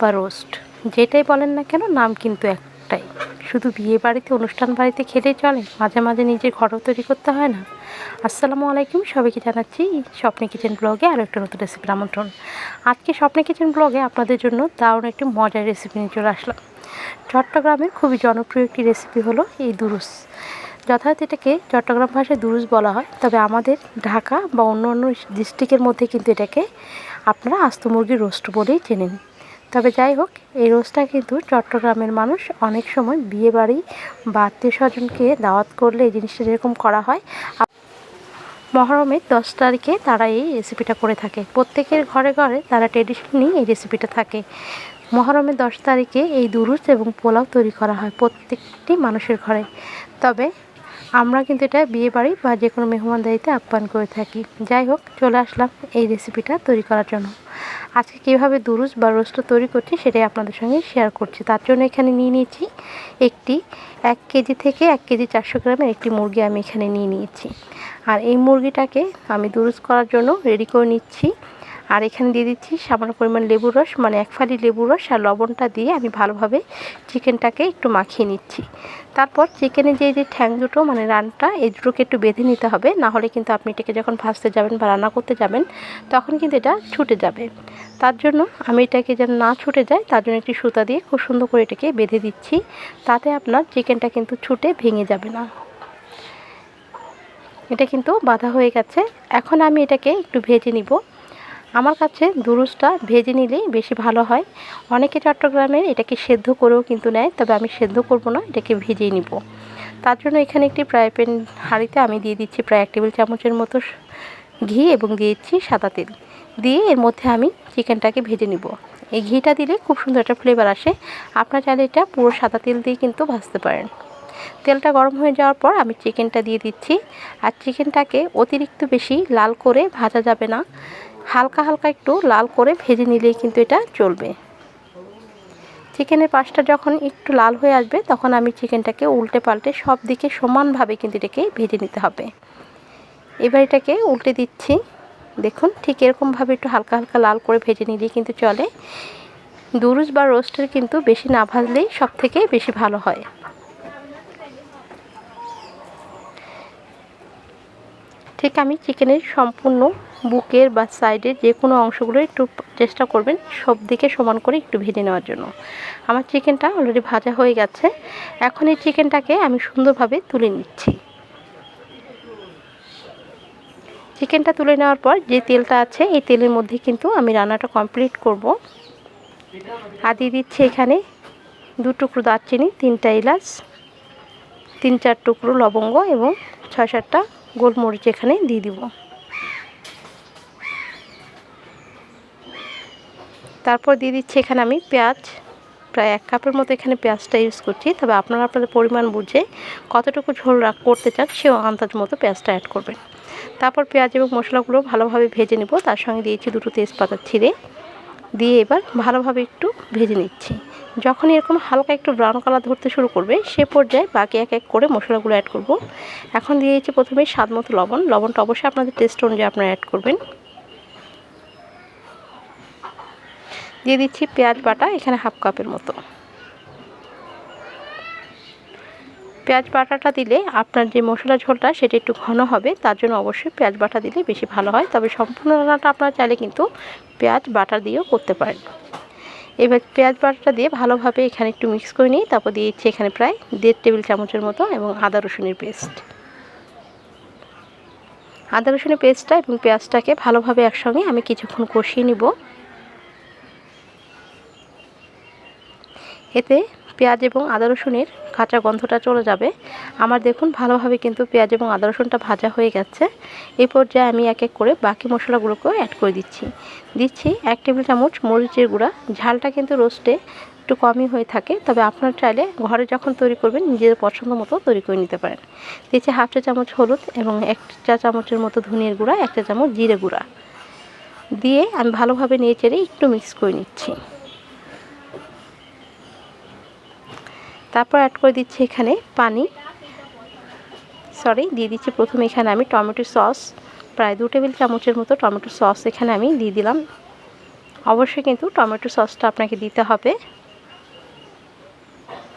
বা রোস্ট, যেটাই বলেন না কেন, নাম কিন্তু একটাই। শুধু বিয়ে বাড়িতে, অনুষ্ঠান বাড়িতে খেলেই চলে, মাঝে মাঝে নিজের ঘরও তৈরি করতে হয় না। আসসালামু আলাইকুম, সবাইকে জানাচ্ছি স্বপ্নে কিচেন ব্লগে আরও একটা নতুন রেসিপির আমন্ত্রণ। আজকে স্বপ্নে কিচেন ব্লগে আপনাদের জন্য দারুণ একটি মজার রেসিপি নিয়ে চলে আসলাম। চট্টগ্রামের খুবই জনপ্রিয় একটি রেসিপি হলো এই দুরুস। যথাযথ এটাকে চট্টগ্রাম ভাষায় দুরুস বলা হয়, তবে আমাদের ঢাকা বা অন্য অন্য ডিস্ট্রিক্টের মধ্যে কিন্তু এটাকে আপনারা আস্ত মুরগির রোস্ট বলেই চেনেন। তবে যাই হোক, এই রোজটা কিন্তু চট্টগ্রামের মানুষ অনেক সময় বিয়ে বাড়ি বা আত্মীয় স্বজনকে দাওয়াত করলে এই জিনিসটা যেরকম করা হয়, মহরমের দশ তারিখে তারা এই রেসিপিটা করে থাকে। প্রত্যেকের ঘরে ঘরে তারা ট্রেডিশনালি এই রেসিপিটা থাকে। মহরমের দশ তারিখে এই দুরুস এবং পোলাও তৈরি করা হয় প্রত্যেকটি মানুষের ঘরে। তবে আমরা কিন্তু এটা বিয়ে বাড়ি বা যে কোনো মেহমানদারিতে আপ্যায়ন করে থাকি। যাই হোক, চলে আসলাম এই রেসিপিটা তৈরি করার জন্য। আজকে কীভাবে দুরুস বা রোস্ট তৈরি করছি সেটাই আপনাদের সঙ্গে শেয়ার করছি। তার জন্য এখানে নিয়ে নিয়েছি একটি এক কেজি থেকে এক কেজি চারশো গ্রামের একটি মুরগি আমি এখানে নিয়ে নিয়েছি। আর এই মুরগিটাকে আমি দুরুজ করার জন্য রেডি করে নিচ্ছি। আর এখানে দিয়ে দিচ্ছি সামান্য পরিমাণ লেবুর রস মানে এক ফালি লেবুর রস আর লবণটা দিয়ে আমি ভালোভাবে চিকেনটাকে একটু মাখিয়ে নিচ্ছি। তারপর চিকেনের যে যে ঠ্যাং দুটো মানে রানটা, এই দুটোকে একটু বেঁধে নিতে হবে। না হলে কিন্তু আপনি এটাকে যখন ভাজতে যাবেন বা রান্না করতে যাবেন, তখন কিন্তু এটা ছুটে যাবে। তার জন্য আমি এটাকে যেন না ছুটে যায়, তার জন্য একটি সুতা দিয়ে খুব সুন্দর করে এটাকে বেঁধে দিচ্ছি। তাতে আপনার চিকেনটা কিন্তু ছুটে ভেঙে যাবে না। এটা কিন্তু বাধা হয়ে গেছে। এখন আমি এটাকে একটু ভেজে নিব। আমার কাছে দুরুসটা ভেজে নিলেই বেশি ভালো হয়। অনেকে চট্টগ্রামের এটাকে সেদ্ধ করেও কিন্তু নেয়, তবে আমি সেদ্ধ করব না, এটাকে ভেজেই নিব। তার জন্য এখানে একটি ফ্রাই প্যান হাঁড়িতে আমি দিয়ে দিচ্ছি প্রায় এক টেবিল চামচের মতো ঘি এবং দিয়ে দিচ্ছি সাদা তেল। দিয়ে এর মধ্যে আমি চিকেনটাকে ভেজে নিব। এই ঘিটা দিলে খুব সুন্দর একটা ফ্লেভার আসে। আপনার চাইলে এটা পুরো সাদা তেল দিয়ে কিন্তু ভাজতে পারেন। তেলটা গরম হয়ে যাওয়ার পর আমি চিকেনটা দিয়ে দিচ্ছি। আর চিকেনটাকে অতিরিক্ত বেশি লাল করে ভাজা যাবে না। হালকা হালকা একটু লাল করে ভেজে নিলেই কিন্তু এটা চলবে। চিকেনের পাশটা যখন একটু লাল হয়ে আসবে, তখন আমি চিকেনটাকে উল্টে পাল্টে সব দিকে সমানভাবে কিন্তু এটাকে ভেজে নিতে হবে। এবার এটাকে উল্টে দিচ্ছি। দেখুন, ঠিক এরকমভাবে একটু হালকা হালকা লাল করে ভেজে নিলেই কিন্তু চলে। দুরুজ বা রোস্টের কিন্তু বেশি না ভাজলেই সব থেকে বেশি ভালো হয়। ঠিক আমি চিকেনের সম্পূর্ণ বুকের বা সাইডের যে কোনো অংশগুলো একটু চেষ্টা করবেন সব দিকে সমান করে একটু ভেজে নেওয়ার জন্য। আমার চিকেনটা অলরেডি ভাজা হয়ে গেছে। এখন এই চিকেনটাকে আমি সুন্দরভাবে তুলে নিচ্ছি। চিকেনটা তুলে নেওয়ার পর যে তেলটা আছে, এই তেলের মধ্যে কিন্তু আমি রান্নাটা কমপ্লিট করব। আর দিয়ে দিচ্ছি এখানে দু টুকরো দারচিনি, তিনটা এলাচ, তিন চার টুকরো লবঙ্গ এবং ছয় সাতটা গোলমরিচ এখানে দিয়ে দিব। তারপর দিয়ে দিচ্ছি এখানে আমি পেঁয়াজ। প্রায় এক কাপের মতো এখানে পেঁয়াজটা ইউজ করছি। তবে আপনারা আপনাদের পরিমাণ বুঝে কতটুকু ঝোল রাখ, করতে চান সেও আন্দাজ মতো পেঁয়াজটা অ্যাড করবেন। তারপর পেঁয়াজ এবং মশলাগুলো ভালোভাবে ভেজে নেব। তার সঙ্গে দিয়েছি দুটো তেজপাতা ছিঁড়ে। দিয়ে এবার ভালোভাবে একটু ভেজে নিচ্ছি। যখন এরকম হালকা একটু ব্রাউন কালার ধরতে শুরু করবে, সে পর্যায়ে বাকি এক এক করে মশলাগুলো অ্যাড করব। এখন দিয়ে দিয়েছি প্রথমে স্বাদ মতো লবণ। লবণটা অবশ্যই আপনাদের টেস্ট অনুযায়ী আপনারা অ্যাড করবেন। দিয়ে দিচ্ছি পেঁয়াজ বাটা এখানে হাফ কাপের মতো। পেঁয়াজ বাটাটা দিলে আপনার যে মশলা ঝোলটা সেটা একটু ঘন হবে, তার জন্য অবশ্যই পেঁয়াজ বাটা দিলে বেশি ভালো হয়। তবে সম্পূর্ণ রান্নাটা আপনারা চাইলে কিন্তু পেঁয়াজ বাটা দিয়েও করতে পারেন। এবার পেঁয়াজ বাটাটা দিয়ে ভালোভাবে এখানে একটু মিক্স করে নিই তারপর দিয়েছি এখানে প্রায় দেড় টেবিল চামচের মতো এবং আদা রসুনের পেস্ট আদা রসুনের পেস্টটা এবং পেঁয়াজটাকে ভালোভাবে একসঙ্গে আমি কিছুক্ষণ কষিয়ে নিব। এতে পেঁয়াজ এবং আদা রসুনের কাঁচা গন্ধটা চলে যাবে। আমার দেখুন ভালোভাবে কিন্তু পেঁয়াজ এবং আদা রসুনটা ভাজা হয়ে গেছে। এই পর্যায়ে আমি এক এক করে বাকি মশলাগুলোকেও অ্যাড করে দিচ্ছি। দিচ্ছি এক টেবিল চামচ মরিচের গুঁড়া। ঝালটা কিন্তু রোস্টে একটু কমই হয়ে থাকে, তবে আপনার চাইলে ঘরে যখন তৈরি করবেন, নিজের পছন্দ মতো তৈরি করে নিতে পারেন। দিচ্ছি হাফ চা চামচ হলুদ এবং এক চা চামচের মতো ধনিয়ার গুঁড়া, এক চা চামচ জিরে গুঁড়া। দিয়ে আমি ভালোভাবে নিয়ে চেড়ে একটু মিক্স করে নিচ্ছি। তারপর অ্যাড করে দিচ্ছি এখানে পানি। সরি দিয়ে দিচ্ছি প্রথমে এখানে আমি টমেটো সস। প্রায় দু টেবিল চামচের মতো টমেটো সস এখানে আমি দিয়ে দিলাম। অবশ্যই কিন্তু টমেটো সসটা আপনাকে দিতে হবে।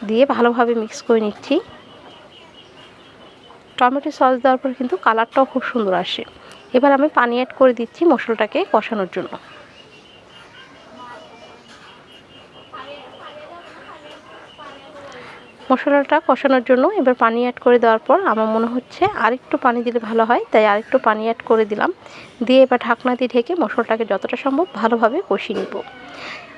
দিয়ে ভালোভাবে মিক্স করে নিচ্ছি। টমেটো সস দেওয়ার পর কিন্তু কালারটাও খুব সুন্দর আসে। এবার আমি পানি অ্যাড করে দিচ্ছি মশলাটাকে কষানোর জন্য। মশলাটা কষানোর জন্য এবার পানি অ্যাড করে দেওয়ার পর আমার মনে হচ্ছে আরেকটু পানি দিলে ভালো হয়, তাই আরেকটু পানি অ্যাড করে দিলাম। দিয়ে এবার ঢাকনা দিয়ে ঢেকে মশলাটাকে যতটা সম্ভব ভালোভাবে কষিয়ে নিব।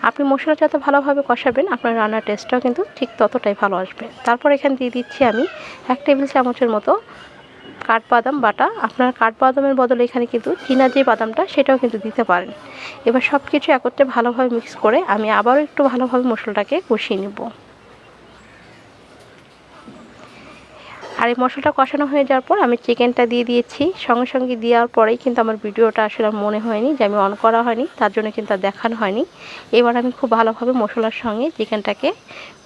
আপনি মশলা যত ভালোভাবে কষাবেন, আপনার রান্নার টেস্টটাও কিন্তু ঠিক ততটাই ভালো আসবে। তারপর এখানে দিয়ে দিচ্ছি আমি এক টেবিল চামচের মতো কাঠবাদাম বাটা। আপনার কাঠবাদামের বদলে এখানে কিন্তু চীনা যে বাদামটা, সেটাও কিন্তু দিতে পারেন। এবার সব কিছু একত্রে ভালোভাবে মিক্স করে আমি আবারও একটু ভালোভাবে মশলাটাকে কষিয়ে নেব। আর এই মশলাটা কষানো হয়ে যাওয়ার পর আমি চিকেনটা দিয়ে দিয়েছি। সঙ্গে সঙ্গে দেওয়ার পরেই কিন্তু আমার ভিডিওটা আসলে মনে হয়নি যে আমি অন করা হয়নি, তার জন্য কিন্তু দেখানো হয়নি। এবার আমি খুব ভালোভাবে মশলার সঙ্গে চিকেনটাকে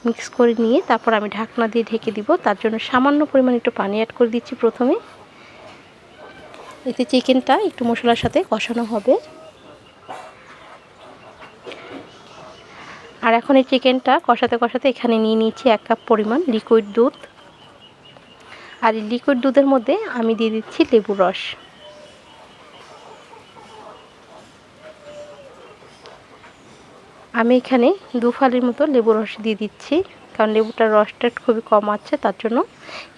মিক্স করে নিয়ে তারপর আমি ঢাকনা দিয়ে ঢেকে দিব। তার জন্য সামান্য পরিমাণ একটু পানি অ্যাড করে দিচ্ছি প্রথমে। এতে চিকেনটা একটু মশলার সাথে কষানো হবে। আর এখন এই চিকেনটা কষাতে কষাতে এখানে নিয়ে নিয়েছি এক কাপ পরিমাণ লিকুইড দুধ। আর এই লিকুইড দুধের মধ্যে আমি দিয়ে দিচ্ছি লেবুর রস। আমি এখানে দু ফালির মতো লেবু রস দিয়ে দিচ্ছি, কারণ লেবুটার রসটা খুবই কম আছে তার জন্য।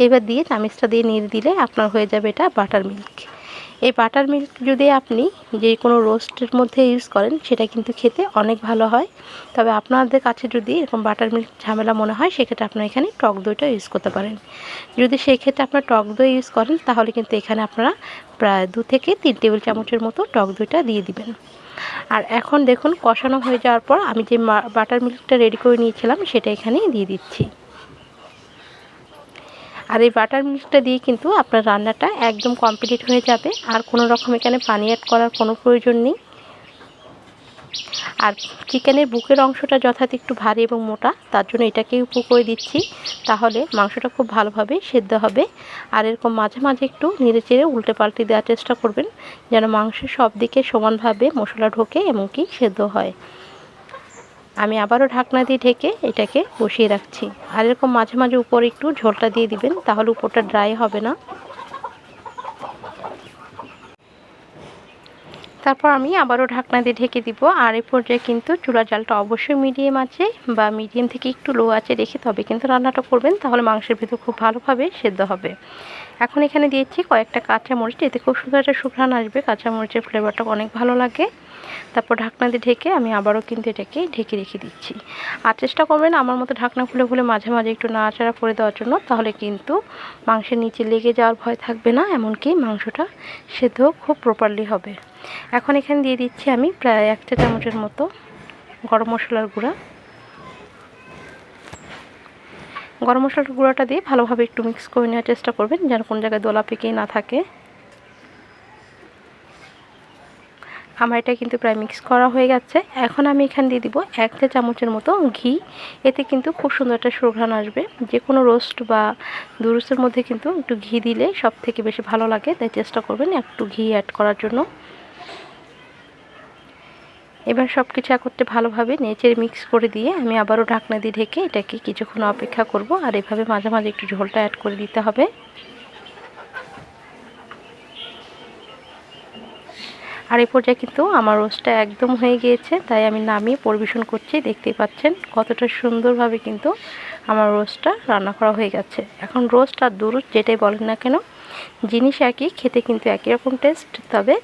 এবার দিয়ে চামিচটা দিয়ে নিয়ে দিলে আপনার হয়ে যাবে এটা বাটার মিল্ক এই বাটার মিল্ক যদি আপনি যে কোনো রোস্টের মধ্যে ইউজ করেন, সেটা কিন্তু খেতে অনেক ভালো হয়। তবে আপনাদের কাছে যদি এরকম বাটার মিল্ক ঝামেলা মনে হয়, সেক্ষেত্রে আপনারা এখানে টক দইটা ইউজ করতে পারেন। যদি সেই ক্ষেত্রে আপনারা টক দই ইউজ করেন, তাহলে কিন্তু এখানে আপনারা প্রায় দু থেকে তিন টেবিল চামচের মতো টক দইটা দিয়ে দিবেন। আর এখন দেখুন, কষানো হয়ে যাওয়ার পর আমি যে বাটার মিল্কটা রেডি করে নিয়েছিলাম, সেটা এখানে দিয়ে দিচ্ছি। আর এই বাটার মিল্কটা দিয়ে কিন্তু আপনার রান্নাটা একদম কমপ্লিট হয়ে যাবে। আর কোনো রকম এখানে পানি অ্যাড করার কোনো প্রয়োজন নেই। আর চিকেনের বুকের অংশটা যথাযথ একটু ভারী এবং মোটা, তার জন্য এটাকে উপু করে দিচ্ছি। তাহলে মাংসটা খুব ভালোভাবে সেদ্ধ হবে। আর এরকম মাঝে মাঝে একটু নেড়ে চেড়ে উল্টে পাল্টে দেওয়ার চেষ্টা করবেন, যেন মাংসের সব দিকে সমানভাবে মশলা ঢোকে এমনকি সেদ্ধ হয়। আমি আবারও ঢাকনা দিয়ে ঢেকে এটাকে বসিয়ে রাখছি। আর এরকম মাঝে মাঝে উপরে একটু ঝোলটা দিয়ে দিবেন, তাহলে উপরটা ড্রাই হবে না। তারপর আমি আবারও ঢাকনা দিয়ে ঢেকে দিব। আর এই পর্যায়ে কিন্তু চুলা জালটা অবশ্যই মিডিয়াম আছে বা মিডিয়াম থেকে একটু লো আছে রেখে তবে কিন্তু রান্নাটা করবেন, তাহলে মাংসের ভিতর খুব ভালোভাবে সেদ্ধ হবে। এখন এখানে দিয়েছি কয়েকটা কাঁচামরিচ, এতে খুব সুন্দর একটা শুকরান আসবে। কাঁচামরিচের ফ্লেভারটা অনেক ভালো লাগে। তারপর ঢাকনা দিয়ে ঢেকে আমি আবারও কিন্তু এটাকে ঢেকে রেখে দিচ্ছি। আর চেষ্টা করবেন আমার মতো ঢাকনা খুলে খুলে মাঝে মাঝে একটু নাড়াচাড়া করে দেওয়ার জন্য, তাহলে কিন্তু মাংসের নিচে লেগে যাওয়ার ভয় থাকবে না, এমনকি মাংসটা সেদ্ধ খুব প্রপারলি হবে। এখন এখানে দিয়ে দিচ্ছি আমি প্রায় এক চা চামচের মতো গরম মশলার গুঁড়া। গরম মশলার গুঁড়োটা দিয়ে ভালোভাবে একটু মিক্স করে নেওয়ার চেষ্টা করবেন, যেন কোনো জায়গায় দোলা পেকেই না থাকে। আমার এটা কিন্তু প্রায় মিক্স করা হয়ে গেছে। এখন আমি এখানে দিয়ে দিব এক চা চামচের মতো ঘি। এতে কিন্তু খুব সুন্দর একটা সুঘ্রাণ আসবে। যে কোনো রোস্ট বা দুরুসের মধ্যে কিন্তু একটু ঘি দিলে সব থেকে বেশি ভালো লাগে। তাই চেষ্টা করবেন একটু ঘি অ্যাড করার জন্য। এবার সব কিছু একত্রে ভালোভাবে নেচের মিক্স করে দিয়ে আমি আবারও ঢাকনা দিয়ে ঢেকে এটাকে কিছুক্ষণ অপেক্ষা করব। আর এভাবে মাঝে মাঝে একটু ঝোলটা অ্যাড করে দিতে হবে। আর এই পর্যায়ে কিন্তু আমার রোস্টটা একদম হয়ে গিয়েছে, তাই আমি নামিয়ে পরিবেশন করছি। দেখতেই পাচ্ছেন কতটা সুন্দরভাবে কিন্তু আমার রোস্টটা রান্না করা হয়ে গেছে এখন রোস্ট আর দুরুস যেটাই বলেন না কেন, জিনিস একই, খেতে কিন্তু একই রকম টেস্ট তবে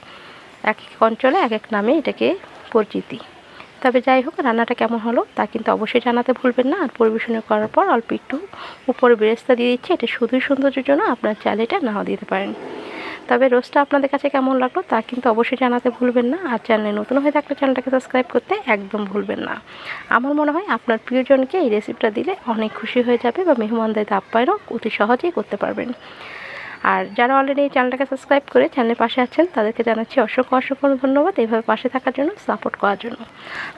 এক এক অঞ্চলে এক এক নামে এটাকে পরিচিতি। তবে যাই হোক, রান্নাটা কেমন হলো তা কিন্তু অবশ্যই জানাতে ভুলবেন না। আর পরিবেশন করার পর অল্প একটু উপরে বেরেস্তা দিয়ে দিচ্ছি। এটা শুধুই সৌন্দর্যের জন্য আপনার চাল এটা নাও দিতে পারেন। তবে রোস্টটা আপনাদের কাছে কেমন লাগল তা কিন্তু অবশ্যই জানাতে ভুলবেন না। আর চ্যানেলে নতুন হয়ে থাকলে চ্যানেলটাকে সাবস্ক্রাইব করতে একদম ভুলবেন না। আমার মনে হয় আপনার প্রিয়জনকে এই রেসিপিটা দিলে অনেক খুশি হয়ে যাবে বা মেহমানদের আপ্যায়নও অতি সহজেই করতে পারবেন। আর যারা অলরেডি এই চ্যানেলটাকে সাবস্ক্রাইব করে চ্যানেলের পাশে আছেন, তাদেরকে জানাচ্ছি অসংখ্য অসংখ্য ধন্যবাদ এইভাবে পাশে থাকার জন্য সাপোর্ট করার জন্য।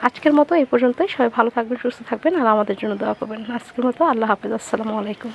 আজকের মতো এই পর্যন্তই। সবাই ভালো থাকবেন, সুস্থ থাকবেন, আর আমাদের জন্য দোয়া করবেন। আজকের মতো আল্লাহ হাফিজ। আসসালামু আলাইকুম।